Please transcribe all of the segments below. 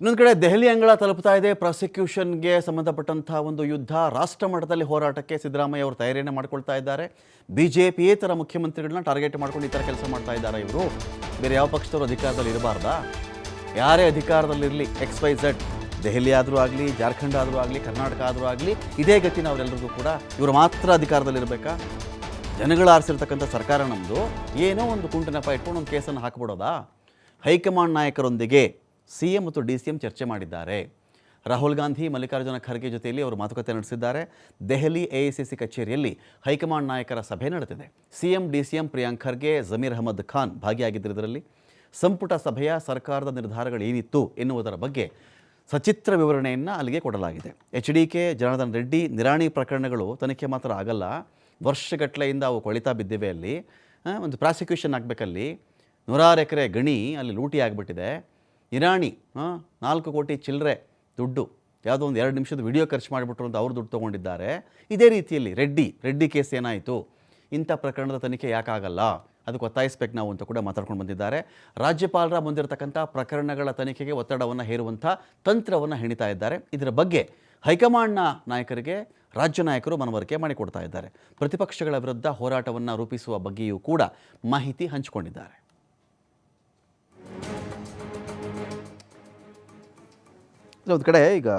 ಇನ್ನೊಂದು ಕಡೆ ದೆಹಲಿ ಅಂಗಳ ತಲುಪ್ತಾ ಇದೆ. ಪ್ರಾಸಿಕ್ಯೂಷನ್ಗೆ ಸಂಬಂಧಪಟ್ಟಂತಹ ಒಂದು ಯುದ್ಧ ರಾಷ್ಟ್ರ ಮಟ್ಟದಲ್ಲಿ ಹೋರಾಟಕ್ಕೆ ಸಿದ್ದರಾಮಯ್ಯ ಅವರು ತಯಾರಿಯನ್ನು ಮಾಡ್ಕೊಳ್ತಾ ಇದ್ದಾರೆ. ಬಿ ಜೆ ಮುಖ್ಯಮಂತ್ರಿಗಳನ್ನ ಟಾರ್ಗೆಟ್ ಮಾಡ್ಕೊಂಡು ಈ ಥರ ಕೆಲಸ ಮಾಡ್ತಾ ಇದ್ದಾರೆ ಇವರು. ಬೇರೆ ಯಾವ ಪಕ್ಷದವರು ಅಧಿಕಾರದಲ್ಲಿ ಇರಬಾರ್ದಾ? ಯಾರೇ ಅಧಿಕಾರದಲ್ಲಿರಲಿ ಎಕ್ಸ್ ವೈ ಝೆಡ್ ದೆಹಲಿ ಆದರೂ ಆಗಲಿ, ಜಾರ್ಖಂಡ್ ಆದರೂ ಆಗಲಿ, ಕರ್ನಾಟಕ ಆದರೂ ಆಗಲಿ, ಇದೇ ಗತಿನ ಅವರೆಲ್ಲರಿಗೂ ಕೂಡ ಇವರು ಮಾತ್ರ ಅಧಿಕಾರದಲ್ಲಿರಬೇಕಾ ಜನಗಳು ಆರಿಸಿರ್ತಕ್ಕಂಥ ಸರ್ಕಾರ ನಮ್ಮದು ಏನೋ ಒಂದು ಕುಂಟನಪ್ಪ ಇಟ್ಕೊಂಡು ಒಂದು ಕೇಸನ್ನು ಹಾಕ್ಬಿಡೋದಾ? ಹೈಕಮಾಂಡ್ ನಾಯಕರೊಂದಿಗೆ ಸಿ ಎಂ ಮತ್ತು ಡಿ ಸಿ ಎಂ ಚರ್ಚೆ ಮಾಡಿದ್ದಾರೆ. ರಾಹುಲ್ ಗಾಂಧಿ, ಮಲ್ಲಿಕಾರ್ಜುನ ಖರ್ಗೆ ಜೊತೆಯಲ್ಲಿ ಅವರು ಮಾತುಕತೆ ನಡೆಸಿದ್ದಾರೆ. Delhi A I C C ಕಚೇರಿಯಲ್ಲಿ ಹೈಕಮಾಂಡ್ ನಾಯಕರ ಸಭೆ ನಡೆದಿದೆ. C M D C M Priyank Kharge, Zameer Ahmed Khan ಭಾಗಿಯಾಗಿದ್ದರು ಇದರಲ್ಲಿ ಸಂಪುಟ ಸಭೆಯ ಸರ್ಕಾರದ ನಿರ್ಧಾರಗಳು ಏನಿತ್ತು ಎನ್ನುವುದರ ಬಗ್ಗೆ ಸಚಿತ್ರ ವಿವರಣೆಯನ್ನು ಅಲ್ಲಿಗೆ ಕೊಡಲಾಗಿದೆ. H D K, Janardhan Reddy Nirani ಪ್ರಕರಣಗಳು ತನಿಖೆ ಮಾತ್ರ ಆಗಲ್ಲ. ವರ್ಷಗಟ್ಟಲೆಯಿಂದ ಅವು ಕೊಳಿತಾ ಬಿದ್ದಿವೆ ಅಲ್ಲಿ. ಒಂದು ಪ್ರಾಸಿಕ್ಯೂಷನ್ ಆಗಬೇಕಲ್ಲಿ. ನೂರಾರು ಎಕರೆ ಗಣಿ ಅಲ್ಲಿ ಲೂಟಿ ಆಗಿಬಿಟ್ಟಿದೆ. ನಿರಾಣಿ ಹಾಂ, ನಾಲ್ಕು ಕೋಟಿ ಚಿಲ್ಲರೆ ದುಡ್ಡು, ಯಾವುದೋ ಒಂದು ಎರಡು ನಿಮಿಷದ ವಿಡಿಯೋ ಖರ್ಚು ಮಾಡಿಬಿಟ್ರು ಅಂತ ಅವರು ದುಡ್ಡು ತೊಗೊಂಡಿದ್ದಾರೆ. ಇದೇ ರೀತಿಯಲ್ಲಿ ರೆಡ್ಡಿ ರೆಡ್ಡಿ ಕೇಸ್ ಏನಾಯಿತು? ಇಂಥ ಪ್ರಕರಣದ ತನಿಖೆ ಯಾಕಾಗಲ್ಲ? ಅದಕ್ಕೆ ಒತ್ತಾಯಿಸ್ಬೇಕು ನಾವು ಅಂತ ಕೂಡ ಮಾತಾಡ್ಕೊಂಡು ಬಂದಿದ್ದಾರೆ. ರಾಜ್ಯಪಾಲರ ಮುಂದಿರತಕ್ಕಂಥ ಪ್ರಕರಣಗಳ ತನಿಖೆಗೆ ಒತ್ತಡವನ್ನು ಹೇರುವಂಥ ತಂತ್ರವನ್ನು ಹೆಣಿತಾ ಇದ್ದಾರೆ. ಇದರ ಬಗ್ಗೆ ಹೈಕಮಾಂಡ್ನ ನಾಯಕರಿಗೆ ರಾಜ್ಯ ನಾಯಕರು ಮನವರಿಕೆ ಮಾಡಿಕೊಡ್ತಾ ಇದ್ದಾರೆ. ಪ್ರತಿಪಕ್ಷಗಳ ವಿರುದ್ಧ ಹೋರಾಟವನ್ನು ರೂಪಿಸುವ ಬಗ್ಗೆಯೂ ಕೂಡ ಮಾಹಿತಿ ಹಂಚಿಕೊಂಡಿದ್ದಾರೆ. ಒಂದು ಕಡೆ ಈಗ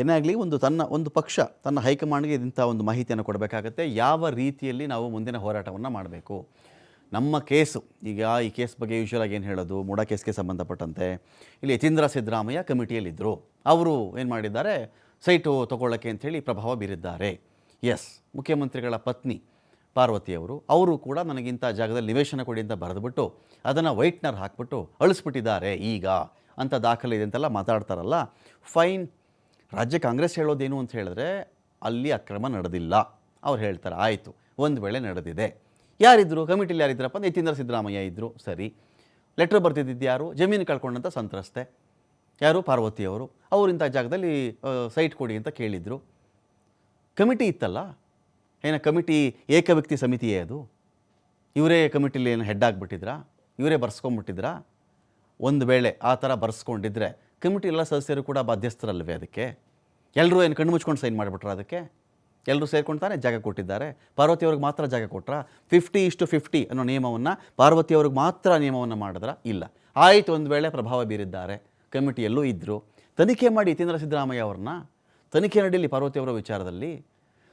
ಏನೇ ಆಗಲಿ ಒಂದು ತನ್ನ, ಒಂದು ಪಕ್ಷ ತನ್ನ ಹೈಕಮಾಂಡ್ಗೆ ಇಂಥ ಒಂದು ಮಾಹಿತಿಯನ್ನು ಕೊಡಬೇಕಾಗತ್ತೆ. ಯಾವ ರೀತಿಯಲ್ಲಿ ನಾವು ಮುಂದಿನ ಹೋರಾಟವನ್ನು ಮಾಡಬೇಕು? ನಮ್ಮ ಕೇಸು, ಈಗ ಈ ಕೇಸ್ ಬಗ್ಗೆ ಯೂಶ್ವಲಾಗಿ ಏನು ಹೇಳೋದು? ಮೂಡ ಕೇಸ್ಗೆ ಸಂಬಂಧಪಟ್ಟಂತೆ. ಇಲ್ಲಿ ಯತೀಂದ್ರ ಸಿದ್ದರಾಮಯ್ಯ ಕಮಿಟಿಯಲ್ಲಿದ್ದರು ಅವರು ಏನು ಮಾಡಿದ್ದಾರೆ? ಸೈಟು ತಗೊಳ್ಳೋಕ್ಕೆ ಅಂಥೇಳಿ ಪ್ರಭಾವ ಬೀರಿದ್ದಾರೆ. ಎಸ್ ಮುಖ್ಯಮಂತ್ರಿಗಳ ಪತ್ನಿ ಪಾರ್ವತಿಯವರು ಅವರು ಕೂಡ ನನಗಿಂತ ಜಾಗದಲ್ಲಿ ನಿವೇಶನ ಕೊಡಿ ಅಂತ ಬರೆದುಬಿಟ್ಟು, ಅದನ್ನು ವೈಟ್ನರ್ ಹಾಕ್ಬಿಟ್ಟು ಅಳಿಸ್ಬಿಟ್ಟಿದ್ದಾರೆ ಈಗ. ಅಂತ ದಾಖಲೆ ಇದೆ ಅಂತೆಲ್ಲ ಮಾತಾಡ್ತಾರಲ್ಲ, ಫೈನ್. ರಾಜ್ಯ ಕಾಂಗ್ರೆಸ್ ಹೇಳೋದೇನು ಅಂತ ಹೇಳಿದ್ರೆ, ಅಲ್ಲಿ ಅಕ್ರಮ ನಡೆದಿಲ್ಲ. ಅವ್ರು ಹೇಳ್ತಾರೆ, ಆಯಿತು, ಒಂದು ವೇಳೆ ನಡೆದಿದೆ. ಯಾರಿದ್ರು, ಕಮಿಟಿಲಿ ಯಾರಿದ್ರಪ್ಪ? ನಿತೀಂದ್ರ ಸಿದ್ದರಾಮಯ್ಯ ಇದ್ದರು ಸರಿ. ಲೆಟ್ರ್ ಬರ್ತಿದ್ದಿದ್ದು ಯಾರು? ಜಮೀನು ಕಳ್ಕೊಂಡಂಥ ಸಂತ್ರಸ್ತೆ. ಯಾರು? ಪಾರ್ವತಿಯವರು ಅವರು. ಇಂಥ ಜಾಗದಲ್ಲಿ ಸೈಟ್ ಕೊಡಿ ಅಂತ ಕೇಳಿದರು. ಕಮಿಟಿ ಇತ್ತಲ್ಲ? ಏನ ಕಮಿಟಿ ಏಕವ್ಯಕ್ತಿ ಸಮಿತಿಯೇ ಅದು? ಇವರೇ ಕಮಿಟಿಲಿ ಏನು ಹೆಡ್ ಆಗಿಬಿಟ್ಟಿದ್ರಾ? ಇವರೇ ಬರ್ಸ್ಕೊಂಬಿಟ್ಟಿದ್ರಾ? ಒಂದು ವೇಳೆ ಆ ಥರ ಬರೆಸ್ಕೊಂಡಿದ್ರೆ ಕಮಿಟಿ ಎಲ್ಲ ಸದಸ್ಯರು ಕೂಡ ಬಾಧ್ಯಸ್ಥರಲ್ವೇ ಅದಕ್ಕೆ? ಎಲ್ಲರೂ ಏನು ಕಣ್ಣು ಮುಚ್ಕೊಂಡು ಸೈನ್ ಮಾಡಿಬಿಟ್ರೆ ಅದಕ್ಕೆ? ಎಲ್ಲರೂ ಸೇರ್ಕೊಂಡು ತಾನೇ ಜಾಗ ಕೊಟ್ಟಿದ್ದಾರೆ? ಪಾರ್ವತಿ ಅವ್ರಿಗೆ ಮಾತ್ರ ಜಾಗ ಕೊಟ್ರ? ಫಿಫ್ಟಿ ಇಷ್ಟು ಫಿಫ್ಟಿ ಅನ್ನೋ ನಿಯಮವನ್ನು ಪಾರ್ವತಿಯವ್ರಿಗೆ ಮಾತ್ರ ನಿಯಮವನ್ನು ಮಾಡಿದ್ರ? ಇಲ್ಲ. ಆಯಿತು, ಒಂದು ವೇಳೆ ಪ್ರಭಾವ ಬೀರಿದ್ದಾರೆ ಕಮಿಟಿಯಲ್ಲೂ ಇದ್ದರು ತನಿಖೆ ಮಾಡಿ ಯತೀಂದ್ರ ಸಿದ್ದರಾಮಯ್ಯ ಅವ್ರನ್ನ? ತನಿಖೆ ನಡೀಲಿ ಪಾರ್ವತಿಯವರ ವಿಚಾರದಲ್ಲಿ?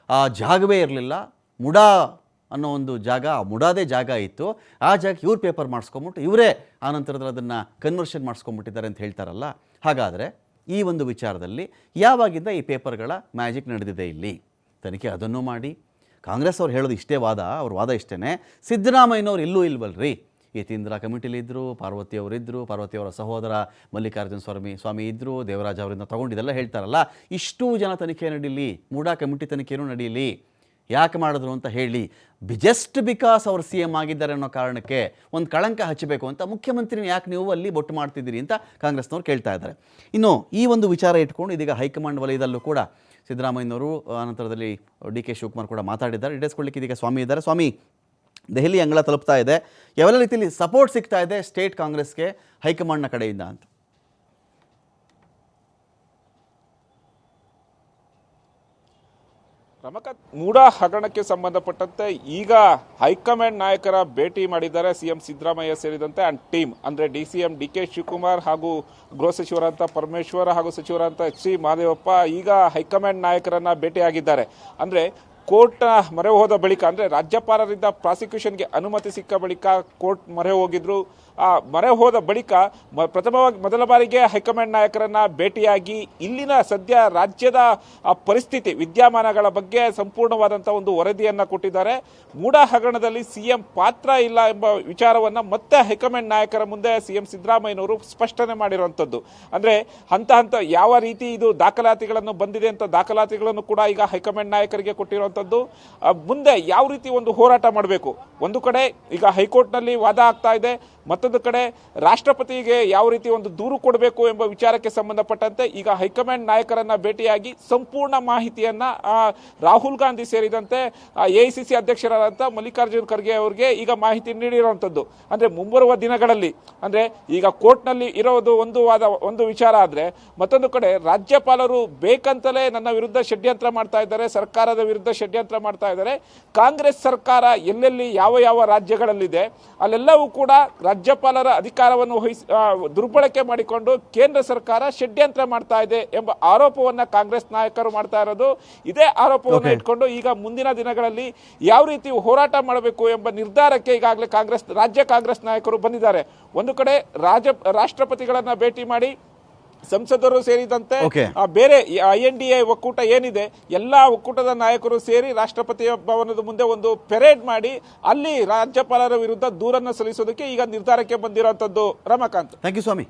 ಆ ಜಾಗವೇ ಇರಲಿಲ್ಲ, ಮುಡಾ ಅನ್ನೋ ಒಂದು ಜಾಗ, ಮುಡಾದೆ ಜಾಗ ಇತ್ತು. ಆ ಜಾಗಕ್ಕೆ ಇವ್ರು ಪೇಪರ್ ಮಾಡಿಸ್ಕೊಂಬಿಟ್ಟು, ಇವರೇ ಆ ನಂತರದಲ್ಲಿ ಅದನ್ನು ಕನ್ವರ್ಷನ್ ಮಾಡಿಸ್ಕೊಂಬಿಟ್ಟಿದ್ದಾರೆ ಅಂತ ಹೇಳ್ತಾರಲ್ಲ. ಹಾಗಾದರೆ ಈ ಒಂದು ವಿಚಾರದಲ್ಲಿ ಯಾವಾಗಿಂದ ಈ ಪೇಪರ್ಗಳ ಮ್ಯಾಜಿಕ್ ನಡೆದಿದೆ ಇಲ್ಲಿ? ತನಿಖೆ ಅದನ್ನು ಮಾಡಿ. ಕಾಂಗ್ರೆಸ್ ಅವ್ರು ಹೇಳೋದು ಇಷ್ಟೇ ವಾದ, ಅವ್ರ ವಾದ ಇಷ್ಟೇ ಸಿದ್ದರಾಮಯ್ಯನವ್ರು ಇಲ್ಲೂ ಇಲ್ವಲ್ರಿ? ಯತೀಂದ್ರ ಕಮಿಟಿಲಿದ್ದರು ಪಾರ್ವತಿ ಅವರಿದ್ದರು ಪಾರ್ವತಿಯವರ ಸಹೋದರ ಮಲ್ಲಿಕಾರ್ಜುನ ಸ್ವಾಮಿ ಸ್ವಾಮಿ ಇದ್ದರು ದೇವರಾಜ ಅವರಿಂದ ತಗೊಂಡಿದ್ದೆಲ್ಲ ಹೇಳ್ತಾರಲ್ಲ. ಇಷ್ಟು ಜನ ತನಿಖೆ ನಡೀಲಿ, ಮೂಡಾ ಕಮಿಟಿ ತನಿಖೆಯೂ ನಡೀಲಿ. ಯಾಕೆ ಮಾಡಿದ್ರು ಅಂತ ಹೇಳಿ ಜಸ್ಟ್ ಬಿಕಾಸ್ ಅವರು ಸಿ ಎಂ ಆಗಿದ್ದಾರೆ ಅನ್ನೋ ಕಾರಣಕ್ಕೆ ಒಂದು ಕಳಂಕ ಹಚ್ಚಬೇಕು ಅಂತ ಮುಖ್ಯಮಂತ್ರಿನ ಯಾಕೆ ನೀವು ಅಲ್ಲಿ ಬೊಟ್ಟು ಮಾಡ್ತಿದ್ದೀರಿ ಅಂತ ಕಾಂಗ್ರೆಸ್ನವ್ರು ಕೇಳ್ತಾ ಇದ್ದಾರೆ. ಇನ್ನು ಈ ಒಂದು ವಿಚಾರ ಇಟ್ಕೊಂಡು ಇದೀಗ ಹೈಕಮಾಂಡ್ ವಲಯದಲ್ಲೂ ಕೂಡ ಸಿದ್ದರಾಮಯ್ಯನವರು ಅನಂತರದಲ್ಲಿ ಡಿ ಕೆ ಶಿವಕುಮಾರ್ ಕೂಡ ಮಾತಾಡಿದ್ದಾರೆ. ಈಡೇರಿಸ್ಕೊಳ್ಳಿಕ್ಕೆ ಇದೀಗ ಸ್ವಾಮಿ ಇದ್ದಾರೆ. ಸ್ವಾಮಿ, ದೆಹಲಿ ಅಂಗಳ ತಲುಪ್ತಾ ಇದೆ. ಯಾವೆಲ್ಲ ರೀತಿಯಲ್ಲಿ ಸಪೋರ್ಟ್ ಸಿಗ್ತಾ ಇದೆ ಸ್ಟೇಟ್ ಕಾಂಗ್ರೆಸ್ಗೆ, ಹೈಕಮಾಂಡ್ನ ಕಡೆಯಿಂದ ಅಂತ? ರಮಕಾಂತ್ ಮೂಡ ಹಗರಣಕ್ಕೆ ಸಂಬಂಧಪಟ್ಟಂತೆ ಈಗ ಹೈಕಮಾಂಡ್ ನಾಯಕರ ಭೇಟಿ ಮಾಡಿದ್ದಾರೆ ಸಿಎಂ ಸಿದ್ದರಾಮಯ್ಯ ಸೇರಿದಂತೆ ಅಂಡ್ ಟೀಮ್. ಅಂದ್ರೆ D C M, D K Shivakumar ಹಾಗೂ ಗೃಹ ಸಚಿವರಂತ ಪರಮೇಶ್ವರ ಹಾಗೂ ಸಚಿವರಂತ ಎಚ್ ಸಿ ಮಹದೇವಪ್ಪ ಈಗ ಹೈಕಮಾಂಡ್ ನಾಯಕರನ್ನ ಭೇಟಿಯಾಗಿದ್ದಾರೆ. ಅಂದ್ರೆ ಕೋರ್ಟ್ ಮೊರೆ ಹೋದ ಬಳಿಕ, ಅಂದ್ರೆ ರಾಜ್ಯಪಾಲರಿಂದ ಪ್ರಾಸಿಕ್ಯೂಷನ್ಗೆ ಅನುಮತಿ ಸಿಕ್ಕ ಬಳಿಕ ಕೋರ್ಟ್ ಮೊರೆ ಹೋಗಿದ್ರು. ಆ ಮೊರೆ ಹೋದ ಬಳಿಕ ಮ- ಪ್ರಥಮವಾಗಿ ಮೊದಲ ಬಾರಿಗೆ ಹೈಕಮಾಂಡ್ ನಾಯಕರನ್ನ ಭೇಟಿಯಾಗಿ ಇಲ್ಲಿನ ಸದ್ಯ ರಾಜ್ಯದ ಪರಿಸ್ಥಿತಿ, ವಿದ್ಯಮಾನಗಳ ಬಗ್ಗೆ ಸಂಪೂರ್ಣವಾದಂತಹ ಒಂದು ವರದಿಯನ್ನ ಕೊಟ್ಟಿದ್ದಾರೆ. ಮೂಡ ಹಗರಣದಲ್ಲಿ ಸಿಎಂ ಪಾತ್ರ ಇಲ್ಲ ಎಂಬ ವಿಚಾರವನ್ನ ಮತ್ತೆ ಹೈಕಮಾಂಡ್ ನಾಯಕರ ಮುಂದೆ ಸಿಎಂ ಸಿದ್ದರಾಮಯ್ಯನವರು ಸ್ಪಷ್ಟನೆ ಮಾಡಿರುವಂತದ್ದು. ಅಂದ್ರೆ ಹಂತ ಹಂತ ಯಾವ ರೀತಿ ಇದು ದಾಖಲಾತಿಗಳನ್ನು ಬಂದಿದೆ ಅಂತ ದಾಖಲಾತಿಗಳನ್ನು ಕೂಡ ಈಗ ಹೈಕಮಾಂಡ್ ನಾಯಕರಿಗೆ ಕೊಟ್ಟಿರುವಂತದ್ದು ಆ, ಮುಂದೆ ಯಾವ ರೀತಿ ಒಂದು ಹೋರಾಟ ಮಾಡಬೇಕು? ಒಂದು ಕಡೆ ಈಗ ಹೈಕೋರ್ಟ್ನಲ್ಲಿ ವಾದ ಆಗ್ತಾ ಇದೆ, ಮತ್ತೊಂದು ಕಡೆ ರಾಷ್ಟ್ರಪತಿಗೆ ಯಾವ ರೀತಿ ಒಂದು ದೂರು ಕೊಡಬೇಕು ಎಂಬ ವಿಚಾರಕ್ಕೆ ಸಂಬಂಧಪಟ್ಟಂತೆ ಈಗ ಹೈಕಮಾಂಡ್ ನಾಯಕರನ್ನ ಭೇಟಿಯಾಗಿ ಸಂಪೂರ್ಣ ಮಾಹಿತಿಯನ್ನ ರಾಹುಲ್ ಗಾಂಧಿ ಸೇರಿದಂತೆ ಎ ಸಿ ಸಿ ಅಧ್ಯಕ್ಷರಾದಂಥ ಮಲ್ಲಿಕಾರ್ಜುನ್ ಖರ್ಗೆ ಅವರಿಗೆ ಈಗ ಮಾಹಿತಿ ನೀಡಿರುವಂಥದ್ದು ಅಂದರೆ ಮುಂಬರುವ ದಿನಗಳಲ್ಲಿ, ಅಂದರೆ ಈಗ ಕೋರ್ಟ್ನಲ್ಲಿ ಇರೋದು ಒಂದು ವಾದ, ಒಂದು ವಿಚಾರ ಆದರೆ ಮತ್ತೊಂದು ಕಡೆ ರಾಜ್ಯಪಾಲರು ಬೇಕಂತಲೇ ನನ್ನ ವಿರುದ್ಧ ಷಡ್ಯಂತ್ರ ಮಾಡ್ತಾ ಇದ್ದಾರೆ, ಸರ್ಕಾರದ ವಿರುದ್ಧ ಷಡ್ಯಂತ್ರ ಮಾಡ್ತಾ ಇದ್ದಾರೆ. ಕಾಂಗ್ರೆಸ್ ಸರ್ಕಾರ ಎಲ್ಲೆಲ್ಲಿ ಯಾವ ಯಾವ ಯಾವ ರಾಜ್ಯಗಳಲ್ಲಿದೆ ಅಲ್ಲೆಲ್ಲವೂ ಕೂಡ ರಾಜ್ಯಪಾಲರ ಅಧಿಕಾರವನ್ನು ವಹಿಸಿ ದುರ್ಬಳಕೆ ಮಾಡಿಕೊಂಡು ಕೇಂದ್ರ ಸರ್ಕಾರ ಷಡ್ಯಂತ್ರ ಮಾಡ್ತಾ ಇದೆ ಎಂಬ ಆರೋಪವನ್ನು ಕಾಂಗ್ರೆಸ್ ನಾಯಕರು ಮಾಡ್ತಾ ಇರೋದು. ಇದೇ ಆರೋಪವನ್ನು ಇಟ್ಕೊಂಡು ಈಗ ಮುಂದಿನ ದಿನಗಳಲ್ಲಿ ಯಾವ ರೀತಿ ಹೋರಾಟ ಮಾಡಬೇಕು ಎಂಬ ನಿರ್ಧಾರಕ್ಕೆ ಈಗಾಗಲೇ ಕಾಂಗ್ರೆಸ್ ರಾಜ್ಯ ಕಾಂಗ್ರೆಸ್ ನಾಯಕರು ಬಂದಿದ್ದಾರೆ. ಒಂದು ಕಡೆ ರಾಜ ರಾಷ್ಟ್ರಪತಿಗಳನ್ನು ಭೇಟಿ ಮಾಡಿ ಸಂಸದರು ಸೇರಿದಂತೆ ಆ ಬೇರೆ ಐ ಎನ್ ಡಿ ಎ ಒಕ್ಕೂಟ ಏನಿದೆ ಎಲ್ಲ ಒಕ್ಕೂಟದ ನಾಯಕರು ಸೇರಿ ರಾಷ್ಟ್ರಪತಿ ಭವನದ ಮುಂದೆ ಒಂದು ಪೆರೇಡ್ ಮಾಡಿ ಅಲ್ಲಿ ರಾಜ್ಯಪಾಲರ ವಿರುದ್ಧ ದೂರನ್ನು ಸಲ್ಲಿಸೋದಕ್ಕೆ ಈಗ ನಿರ್ಧಾರಕ್ಕೆ ಬಂದಿರುವಂತದ್ದು ರಮಾಕಾಂತ್. Thank you Swami.